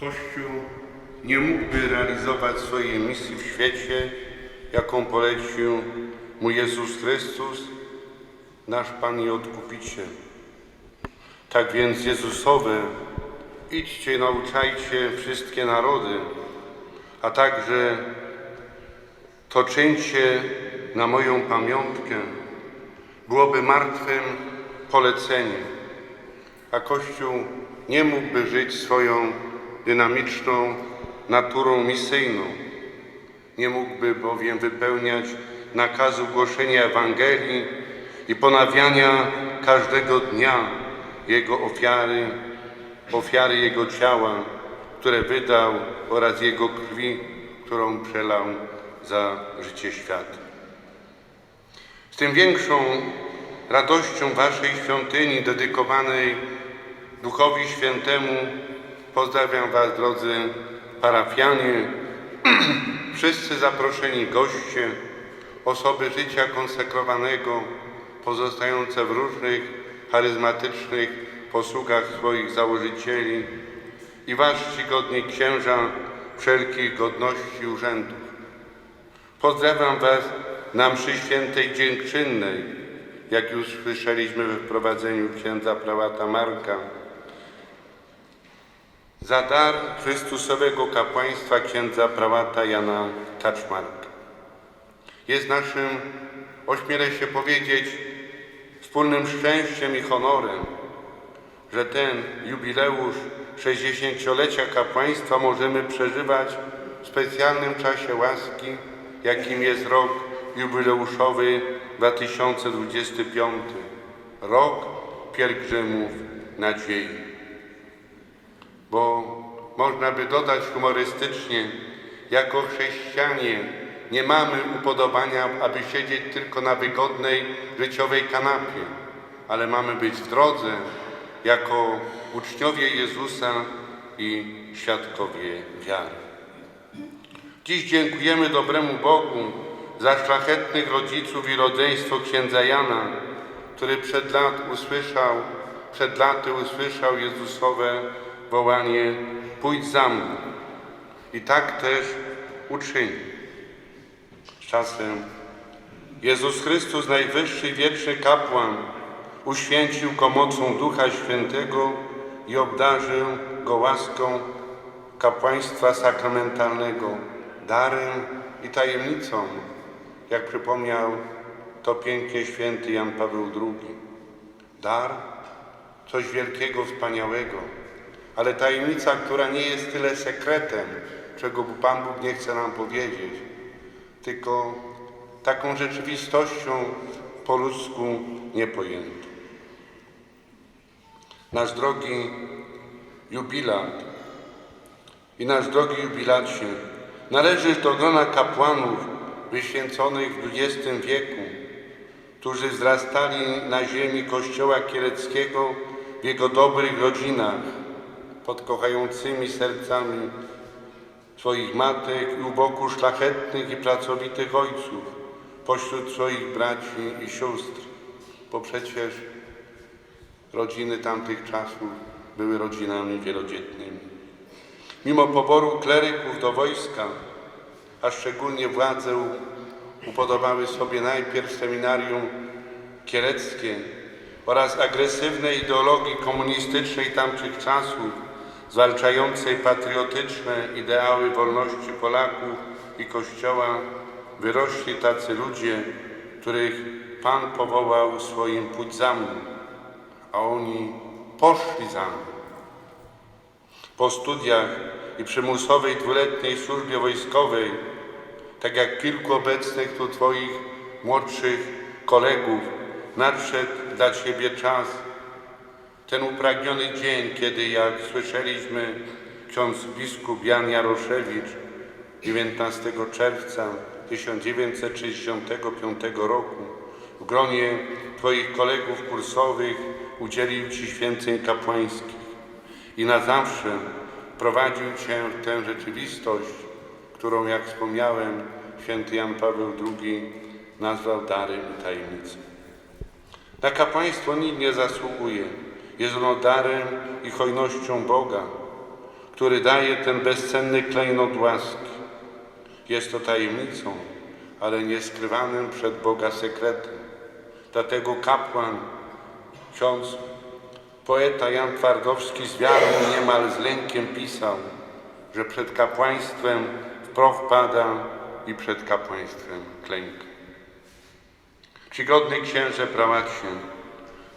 Kościół nie mógłby realizować swojej misji w świecie, jaką polecił mu Jezus Chrystus, nasz Pan i Odkupiciel. Tak więc Jezusowe idźcie nauczajcie wszystkie narody, a także to czyńcie na moją pamiątkę, byłoby martwym poleceniem, a Kościół nie mógłby żyć swoją dynamiczną naturą misyjną. Nie mógłby bowiem wypełniać nakazu głoszenia Ewangelii i ponawiania każdego dnia Jego ofiary, ofiary Jego ciała, które wydał oraz Jego krwi, którą przelał za życie świata. Z tym większą radością Waszej świątyni dedykowanej Duchowi Świętemu pozdrawiam Was, drodzy parafianie, wszyscy zaproszeni goście, osoby życia konsekrowanego, pozostające w różnych charyzmatycznych posługach swoich założycieli i Was, czcigodni księża wszelkich godności urzędów. Pozdrawiam Was na mszy świętej dziękczynnej, jak już słyszeliśmy we wprowadzeniu księdza prałata Marka. Za dar Chrystusowego kapłaństwa księdza prałata Jana Kaczmarka. Jest naszym, ośmielę się powiedzieć, wspólnym szczęściem i honorem, że ten jubileusz 60-lecia kapłaństwa możemy przeżywać w specjalnym czasie łaski, jakim jest rok jubileuszowy 2025, rok pielgrzymów nadziei. Bo można by dodać humorystycznie, jako chrześcijanie nie mamy upodobania, aby siedzieć tylko na wygodnej życiowej kanapie, ale mamy być w drodze jako uczniowie Jezusa i świadkowie wiary. Dziś dziękujemy dobremu Bogu za szlachetnych rodziców i rodzeństwo księdza Jana, który przed lat usłyszał, przed laty usłyszał Jezusowe wołanie pójdź za mną. I tak też uczyni. Z czasem Jezus Chrystus, najwyższy wieczny kapłan, uświęcił go mocą Ducha Świętego i obdarzył go łaską kapłaństwa sakramentalnego, darem i tajemnicą, jak przypomniał to pięknie święty Jan Paweł II. Dar, coś wielkiego, wspaniałego, ale tajemnica, która nie jest tyle sekretem, czego Pan Bóg nie chce nam powiedzieć, tylko taką rzeczywistością po ludzku niepojętą. Nasz drogi jubilat i nasz drogi jubilacie, należysz do grona kapłanów wyświęconych w XX wieku, którzy wzrastali na ziemi Kościoła Kieleckiego w jego dobrych rodzinach, pod kochającymi sercami swoich matek i u boku szlachetnych i pracowitych ojców, pośród swoich braci i sióstr, bo przecież rodziny tamtych czasów były rodzinami wielodzietnymi. Mimo poboru kleryków do wojska, a szczególnie władze upodobały sobie najpierw seminarium kieleckie oraz agresywnej ideologii komunistycznej tamtych czasów, zwalczającej patriotyczne ideały wolności Polaków i Kościoła, wyrośli tacy ludzie, których Pan powołał swoim pójdź za mną, a oni poszli za mną. Po studiach i przymusowej dwuletniej służbie wojskowej, tak jak kilku obecnych tu Twoich młodszych kolegów, nadszedł dla Ciebie czas, ten upragniony dzień, kiedy, jak słyszeliśmy, ksiądz biskup Jan Jaroszewicz 19 czerwca 1965 roku w gronie Twoich kolegów kursowych udzielił Ci święceń kapłańskich i na zawsze prowadził Cię w tę rzeczywistość, którą, jak wspomniałem, święty Jan Paweł II nazwał darem i tajemnicą. Na kapłaństwo nikt nie zasługuje. Jest ono darem i hojnością Boga, który daje ten bezcenny klejnot łaski. Jest to tajemnicą, ale nieskrywanym przed Boga sekretem. Dlatego kapłan, ksiądz, poeta Jan Twardowski z wiarą niemal z lękiem pisał, że przed kapłaństwem w pada i przed kapłaństwem klęka. Czcigodny księże prałacie,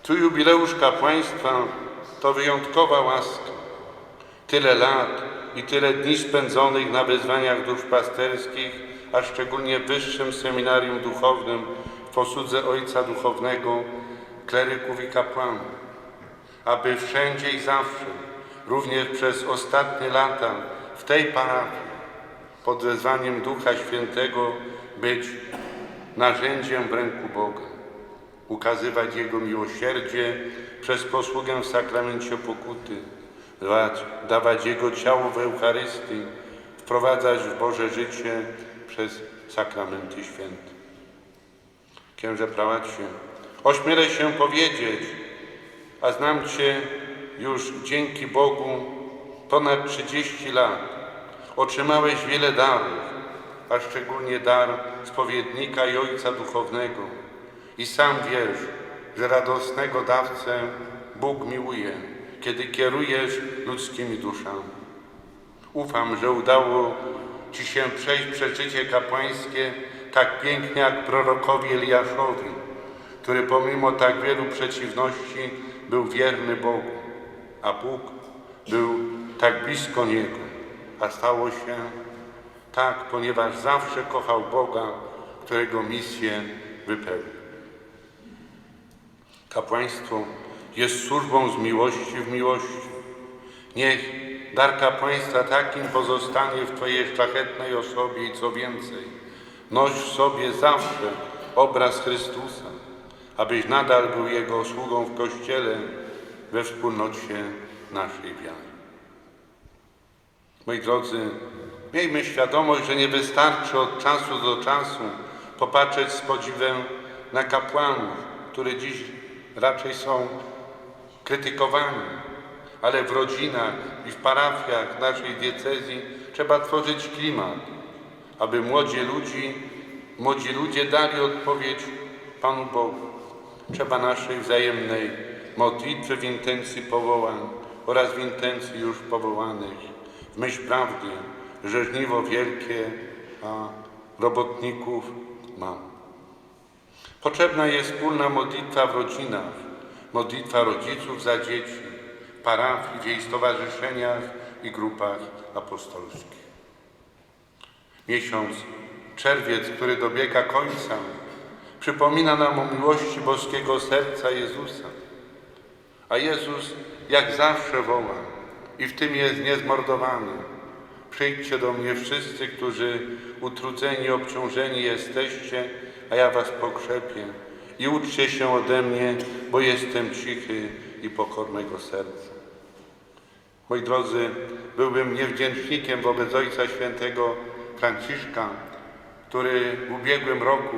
tu jubileusz kapłaństwa to wyjątkowa łaska. Tyle lat i tyle dni spędzonych na wyzwaniach duszpasterskich, a szczególnie wyższym seminarium duchownym w posłudze Ojca Duchownego, kleryków i kapłanów, aby wszędzie i zawsze, również przez ostatnie lata w tej parafii, pod wezwaniem Ducha Świętego być narzędziem w ręku Boga, ukazywać Jego miłosierdzie przez posługę w sakramencie pokuty, dawać, Jego ciało w Eucharystii, wprowadzać w Boże życie przez sakramenty święte. Księże prałacie, ośmielę się powiedzieć, a znam Cię już dzięki Bogu ponad 30 lat. Otrzymałeś wiele darów, a szczególnie dar spowiednika i ojca duchownego. I sam wiesz, że radosnego dawcę Bóg miłuje, kiedy kierujesz ludzkimi duszami. Ufam, że udało Ci się przejść przez życie kapłańskie tak pięknie jak prorokowi Eliaszowi, który pomimo tak wielu przeciwności był wierny Bogu, a Bóg był tak blisko Niego, a stało się tak, ponieważ zawsze kochał Boga, którego misję wypełnił. Kapłaństwo jest służbą z miłości w miłości. Niech dar kapłaństwa takim pozostanie w Twojej szlachetnej osobie i co więcej, noś w sobie zawsze obraz Chrystusa, abyś nadal był Jego sługą w Kościele we wspólnocie naszej wiary. Moi drodzy, miejmy świadomość, że nie wystarczy od czasu do czasu popatrzeć z podziwem na kapłanów, którzy dziś raczej są krytykowani, ale w rodzinach i w parafiach naszej diecezji trzeba tworzyć klimat, aby młodzi, ludzi, młodzi ludzie dali odpowiedź Panu Bogu. Trzeba naszej wzajemnej modlitwy w intencji powołań oraz w intencji już powołanych, w myśl prawdy, że żniwo wielkie, a robotników mało. Potrzebna jest wspólna modlitwa w rodzinach, modlitwa rodziców za dzieci, parafii, w jej stowarzyszeniach i grupach apostolskich. Miesiąc czerwiec, który dobiega końca, przypomina nam o miłości boskiego serca Jezusa. A Jezus jak zawsze woła i w tym jest niezmordowany. Przyjdźcie do mnie wszyscy, którzy utrudzeni, obciążeni jesteście, a ja was pokrzepię. I uczcie się ode mnie, bo jestem cichy i pokornego serca. Moi drodzy, byłbym niewdzięcznikiem wobec Ojca Świętego Franciszka, który w ubiegłym roku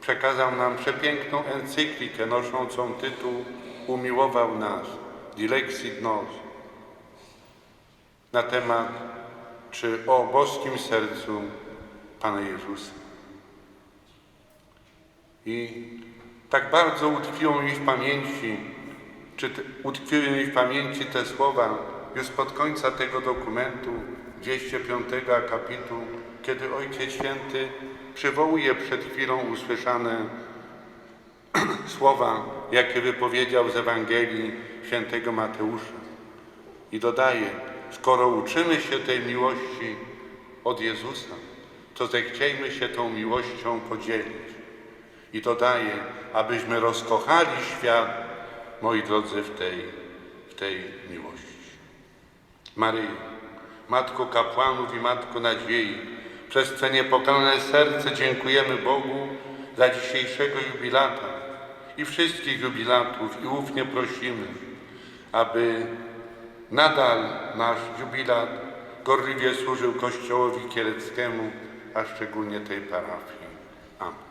przekazał nam przepiękną encyklikę noszącą tytuł Umiłował nas, Dilexit Nos, na temat czy o boskim sercu Pana Jezusa. I tak bardzo utkwiło mi w pamięci, czy te, utkwiły mi w pamięci te słowa już pod końca tego dokumentu, 205 akapitu, kiedy Ojciec Święty przywołuje przed chwilą usłyszane słowa, jakie wypowiedział z Ewangelii świętego Mateusza. I dodaje, skoro uczymy się tej miłości od Jezusa, to zechciejmy się tą miłością podzielić. I dodaje, abyśmy rozkochali świat, moi drodzy, w tej, w tej miłości. Maryjo, Matko kapłanów i Matko nadziei, przez Twe niepokalane serce dziękujemy Bogu za dzisiejszego jubilata i wszystkich jubilatów i ufnie prosimy, aby nadal nasz jubilat gorliwie służył Kościołowi Kieleckiemu, a szczególnie tej parafii. Amen.